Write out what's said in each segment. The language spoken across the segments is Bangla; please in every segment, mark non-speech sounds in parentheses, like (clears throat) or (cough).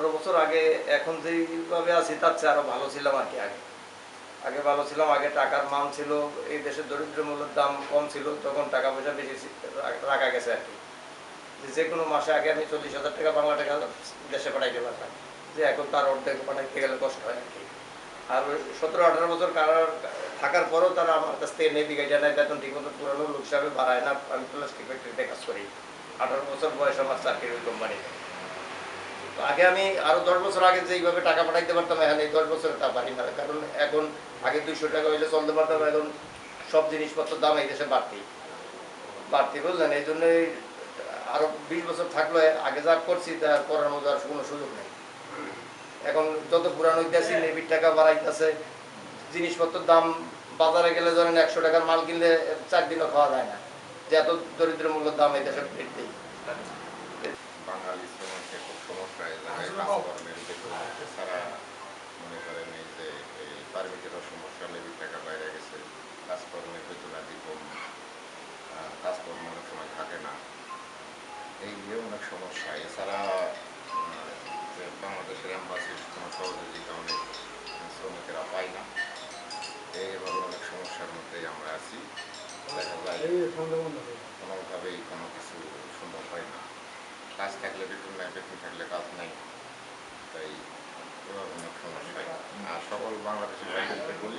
পনেরো বছর আগে এখন যেইভাবে আছি, তার চেয়ে আরও ভালো ছিলাম আর কি আগে। আগে ভালো ছিলাম, আগে টাকার মান ছিল, এই দেশের দরিদ্র মূল্যের দাম কম ছিল, তখন টাকা পয়সা বেশি রাখা গেছে আর কি। যে কোনো মাসে আগে আমি চল্লিশ হাজার টাকা বাংলা টাকা দেশে পাঠাইতে পারতাম। যে এখন তার অর্ধেক পাঠাইতে গেলে কষ্ট হয় আর কি। আর সতেরো, আঠারো বছর কারার থাকার পরেও তারা আমার কাছ থেকে নেই বিঘাইটা নেয়, বেতন ঠিক মতো পুরানো লোক হিসাবে বাড়ায় না, আমি প্লাস্টিক ফ্যাক্টরিতে কাজ করি। আঠারো বছর বয়স আমার চাকরির কোম্পানিতে আগে আমি আরও দশ বছর আগে যেইভাবে টাকা পাঠাইতে পারতাম, এখন এই দশ বছরে তা পারি না। কারণ এখন আগে দুইশো টাকা হইলে চলতে পারতাম, এখন সব জিনিসপত্রের দাম এই দেশে বাড়তি বাড়তি বুঝলেন, এই জন্য আরও বিশ বছর থাকলে, আগে যা করছি তা করার মতো আর কোনো সুযোগ নেই। এখন যত পুরানো ইতিহাসী নেবির টাকা বাড়াইতেছে, জিনিসপত্রের দাম বাজারে গেলে ধরেন একশো টাকার মাল কিনলে চার দিনও খাওয়া যায় না, যে এত দরিদ্র মূল্যের দাম এই দেশে বৃদ্ধি এই জায়গায় কাজকর্মের বেতন এছাড়া মনে করেন যে এই পারমিটেরও সমস্যা লেবির টাকা গেছে কাজকর্মের বেতন আদি কম কাজকর্ম অনেক সময় থাকে না এই নিয়ে অনেক সমস্যা এছাড়া বাংলাদেশের অ্যাম্বাসির কোনো সহযোগিতা অনেক বাংলাদেশের বাইরে বলি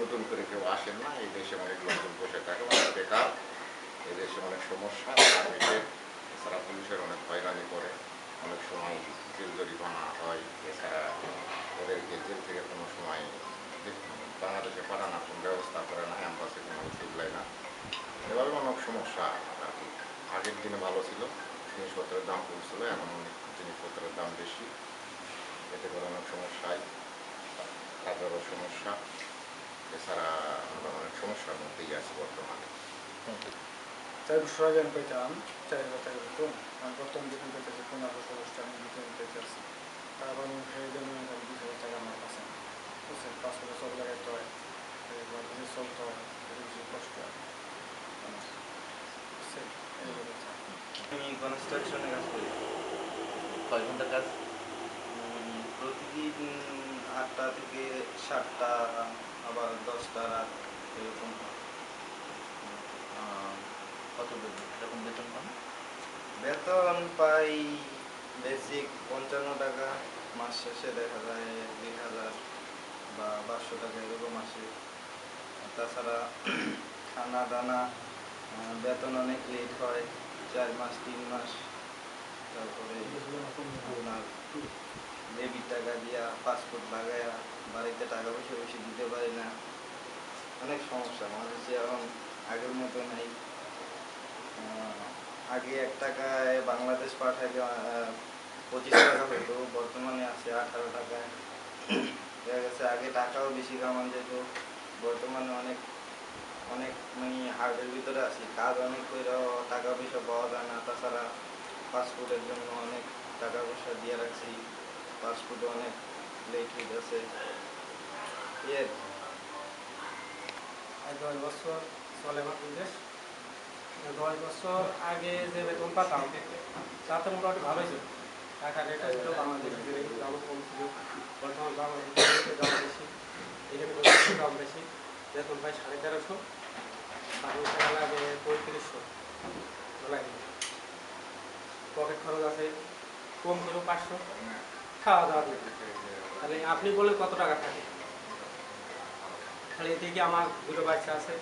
নতুন করে কেউ আসেন না, এই দেশে অনেক লোকজন বসে থাকে, অনেক বেকার, এই দেশে অনেক সমস্যা এছাড়া পুলিশের অনেক হয়রানি করে, অনেক সময় জেল জরিমানা হয়, এছাড়া ওদেরকে জেল থেকে কোনো সময় বাংলাদেশে পাঠানোর কোনো ব্যবস্থা করে না, অ্যাম্বাসে কোনো উচিত না। এভাবে অনেক সমস্যা আগের দিনে ভালো ছিল, জিনিসপত্রের দাম কমছিল এখন অনেক জিনিসপত্রের দাম বেশি, এতে করে অনেক সমস্যায়। কাজেরও সমস্যা। এছাড়া আমরা অনেক সমস্যার মধ্যেই আছি বর্তমানে। চার বছর আগে আমি চার হাজার টাকা বেতন আমি বর্তমান বেতন পেতেছি পনেরো ষোলোশো আমি বেতন পেতে আসছি তারপর আমি সেই জন্য আমি বিশ হাজার টাকা আমার কাছে। বুঝছেন? পাঁচ বছর সব লাগাইতে হয়। এবার বিজনেস চলতে হয় বেশি কষ্ট আমার। বুঝছেন? এই হলো কথা। আমি কনস্ট্রাকশনে কাজ করি। কয় ঘণ্টা কাজ। প্রতিদিন আটটা থেকে সাতটা আবার দশটা রাত এরকম। কত বেতন? এরকম বেতন পান? বেতন পাই বেসিক পঞ্চান্ন টাকা মাস শেষে দেখা যায় দুই হাজার বা পাঁচশো টাকা এরকম আসে। তাছাড়া (clears throat) খানা দানা বেতন অনেক লেট হয় চার মাস তিন মাস। তারপরে আপনার ডেবিট টাকা দিয়া পাসপোর্ট লাগায়া, বাড়িতে টাকা পয়সা বেশি দিতে পারি না। অনেক সমস্যা, মানুষে এখন আগের মতো নাই। আগে এক টাকায় বাংলাদেশ পাঠাইলে পঁচিশ টাকা হতো বর্তমানে আছে আঠারো টাকায় দেখা গেছে আগে টাকাও বেশি কামান যেত, বর্তমানে অনেক অনেক মানে হার্ডের ভিতরে আছি। কাজ অনেক কইরাও টাকা পয়সা পাওয়া যায় না, তাছাড়া পাসপোর্টের জন্য অনেক টাকা পয়সা দিয়ে রাখছি। পাসপোর্টে অনেক লেট হয়ে গেছে। আজ দশ বছর চলে দশ বছর আগে যে বেতন পাতাম, তাতে মোটামুটি ভালোই ছিল। টাকা রেট ছিল দাম ছিল বেশি দাম বেশি। বেতন পাই সাড়ে তেরোশো পঁয়ত্রিশশো। লাগে। পকেট খরচ আছে কম করে পাঁচশো। তাহলে আপনি বলেন কত টাকা থাকে? তাহলে এদিকে আমার দুটো বাচ্চা আছে,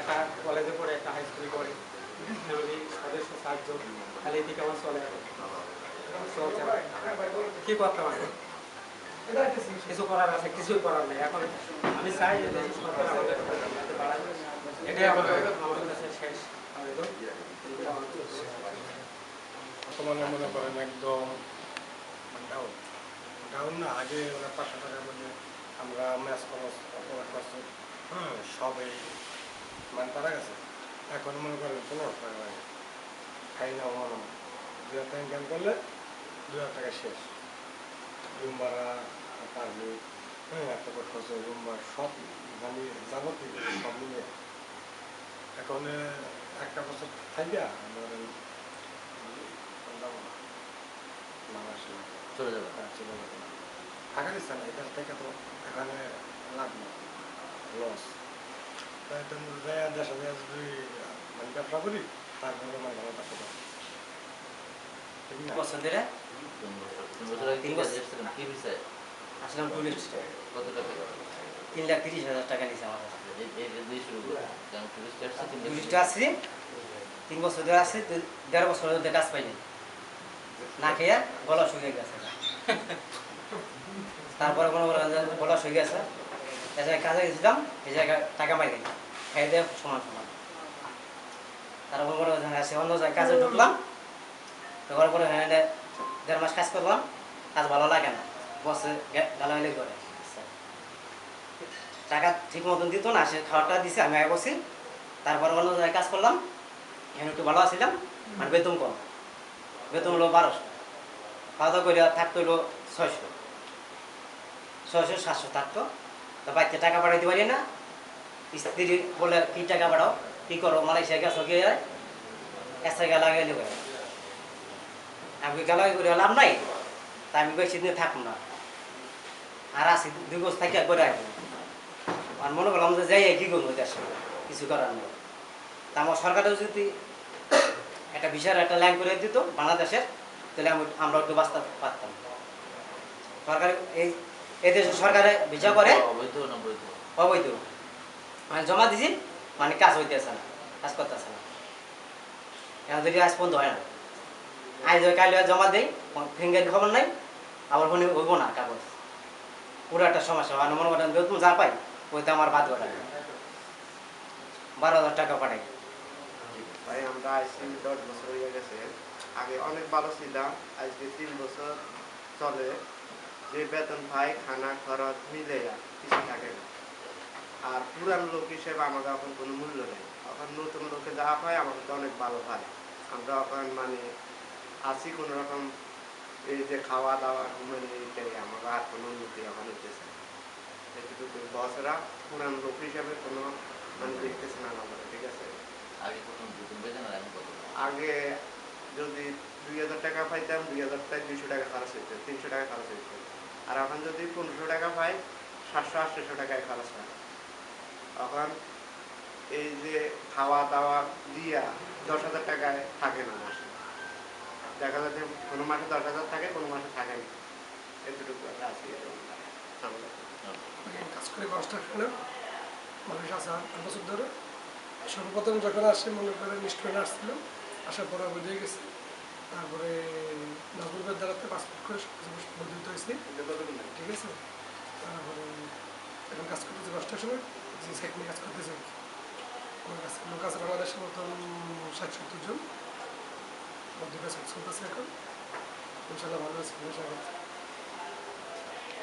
একটা কলেজে পড়ে, একটা হাই স্কুলে পড়ে। ফ্যামিলি সদস্য চারজন তাহলে এদিকে আমার চলে যাবে কি করতে পারে কিছু করার আছে, কিছুই করার নেই। এখন আমি চাই যে সরকার আমাদের শেষ আবেদন। মনে করেন একদম ডাউন না আগে পাঁচশো টাকার মধ্যে আমরা ম্যাচ খরচ অপরাধ করছি হ্যাঁ সবই মানে তারা গেছে এখন মনে করেন পনেরো টাকা লাগে খাই না মনে দু হাজার টাকা ইনকাম করলে দু হাজার টাকা শেষ রুম ভাড়া পারলে হ্যাঁ একটা করে খরচ রুম ভাড়া সব মানে যাবতীয় সব মিলিয়ে এখন একটা বছর থাকবে ধরেন বাংলাদেশে চলে যাবে। হ্যাঁ, চলে যাবে। না। না এদের থেকে তো এখানে লাগবে লস তাই তো যায় দেশে যায় যদি মানে ব্যবসা করি তারপরে মানে ভালো থাকতে পারব না? বিষয়ে আসলাম টুরিস্টে কত টাকা? তিন লাখ তিরিশ হাজার টাকা নিয়েছে আমার টুরিস্ট আসছি তিন বছর ধরে আসছি দেড় বছর ধরে কাজ পাইনি। না খেয়ে গলা শুকিয়ে গেছে। তারপরে যে গলা শুকিয়ে গেছে। জায়গায় কাজে গেছিলাম, এই জায়গায় টাকা পাই গেছি খেয়ে দিয়ে সমান সমান তারপর মনে সে অন্য কাজে ঢুকলাম। ঢোকার পরে হ্যাঁ দেড় মাস কাজ করলাম। কাজ ভালো লাগে না। বসে গালাগালি করে। টাকা ঠিক মতন দিত না, সে খাওয়াটা দিছে, আমি আগে বসি। তারপর অন্য জায়গায় কাজ করলাম। এখানে একটু ভালো আছিলাম, আর বেতন কম। বেতন হলো বারোশো। খাওয়া দাওয়া করে থাকতো ছয়শো। ছয়শো, সাতশো থাকতো। তো বাড়িতে টাকা পাঠাইতে পারি না। স্ত্রী বলে, কি টাকা পাঠাও? কি করো? মালয়েশিয়া গেছো গিয়ে এসে গালাগালি করে আমি গালাগালি করে লাভ নাই। তা আমি বেশি দিন থাকব না। আর আসি দুই বছর থাকি করে আসব আর মনে করলাম যে যাই কি করব দেশে কিছু করার নেই। তা আমার সরকারেও যদি একটা বিশাল একটা লাইন করে দিত, বাংলাদেশের তাহলে আমি আমরা একটু বাঁচতে পারতাম। সরকার এই দেশে সরকারে বিচার করে অবৈধ মানে জমা দিছি মানে কাজ হইতেছে না কাজ করতেছে না। এখন যদি আজ পর্যন্ত হয় না আজ কালে জমা দেই ফিঙ্গার খবর নাই? আবার ফোনে হইব না কাগজ। পুরো একটা সমস্যা মানে মনে করেন বেতন যা পাই ওইতে আমার বাদ করা বারো হাজার টাকা পাঠাই। ভাই আমরা আইসি দশ বছর হয়ে গেছে। আগে অনেক ভালো ছিলাম আজকে তিন বছর চলে। যে বেতন পাই খানা খরচ মিলে যায় কিছু থাকে না। আর পুরান লোক হিসেবে আমাদের এখন কোনো মূল্য নেই। এখন নতুন লোকে যা পায় আমাদের তো অনেক ভালো পায় আমরা এখন মানে আছি কোনো রকম এই যে খাওয়া দাওয়া মানে এইটাই আমাকে আর কোনো উন্নতি এখন হইতেছে। এটুকু বসরা পুরান লোক হিসেবে কোনো মানে দেখতেছে না আমাদের ঠিক আছে? আগে আগে যদি দুই হাজার টাকা পাইতাম, দুই হাজার টাকা দুইশো টাকা খরচ হইতো, তিনশো টাকা খরচ হইতো। আর এখন যদি পনেরোশো টাকা পাই, সাতশো, আটশোশো টাকায় খরচ হয়। এখন এই যে খাওয়া দাওয়া দিয়া দশ হাজার টাকায় থাকে না মাসে। দেখা যাচ্ছে কোনো মাসে দশ হাজার থাকে, কোনো মাসে থাকে না। এতটুকু আছে কাজ করে কনস্ট্রাকশনে মানুষ আছে আট বছর ধরে। সর্বপ্রথম যখন আসে, মনে করেন স্টুডেন্ট আসছিল আসার পরে দিয়ে গেছি। তারপরে নাজমুলের দ্বারাতে পাসপোর্ট করে কিছু বর্ধিত হয়েছি। ঠিক আছে? তারপরে এখন কাজ করতেছে সময়। যে সাইড নিয়ে কাজ করতেছে আমার কাছে লোক আছে বাংলাদেশের মতন ষাট সত্তর জন। মধ্যে কাজ চলতেছে এখন। ইনশাল্লাহ ভালো আছে।